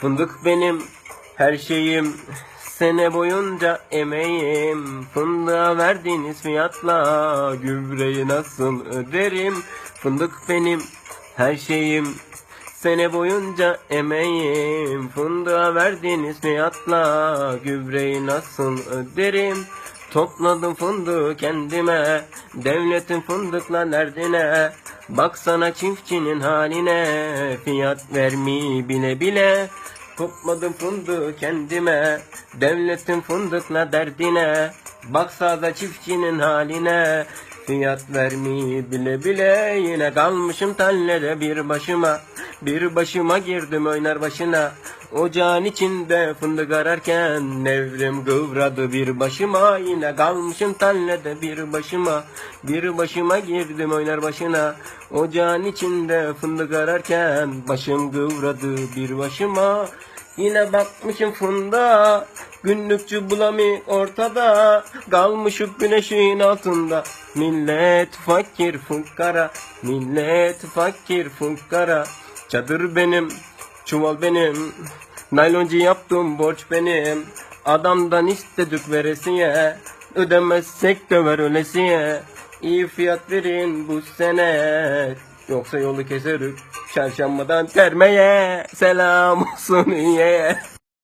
Fındık benim her şeyim. Sene boyunca emeğim. Fındığa verdiğiniz fiyatla Gübreyi nasıl öderim? Fındık benim her şeyim. Sene boyunca emeğim. Fındığa verdiğiniz fiyatla Gübreyi nasıl öderim? Topladım fındığı kendime Devletin fındıkla derdine Baksana çiftçinin haline Fiyat vermeyi bile bile. Topladım fındığı kendime Devletin fındıkla derdine. Baksa da çiftçinin haline Fiyat vermeyi bile bile. Yine kalmışım tallede bir başıma Bir başıma girdim oynar başına Ocağın içinde fındık ararken Nevrim kıvradı bir başıma Yine kalmışım tallede bir başıma. Bir başıma girdim oynar başına. Ocağın içinde fındık ararken Başım kıvradı bir başıma. Yine bakmışım funda Günlükçü bulami ortada. Kalmışım güneşin altında. Millet fakir fukara Millet fakir fukara Çadır benim Çuval benim Nayloncu yaptım borç benim. Adamdan istedik veresiye Ödemezsek döver ölesiye. İyi fiyat verin bu sene Yoksa yolu keserik Çarşambadan termeye. Selam olsun ye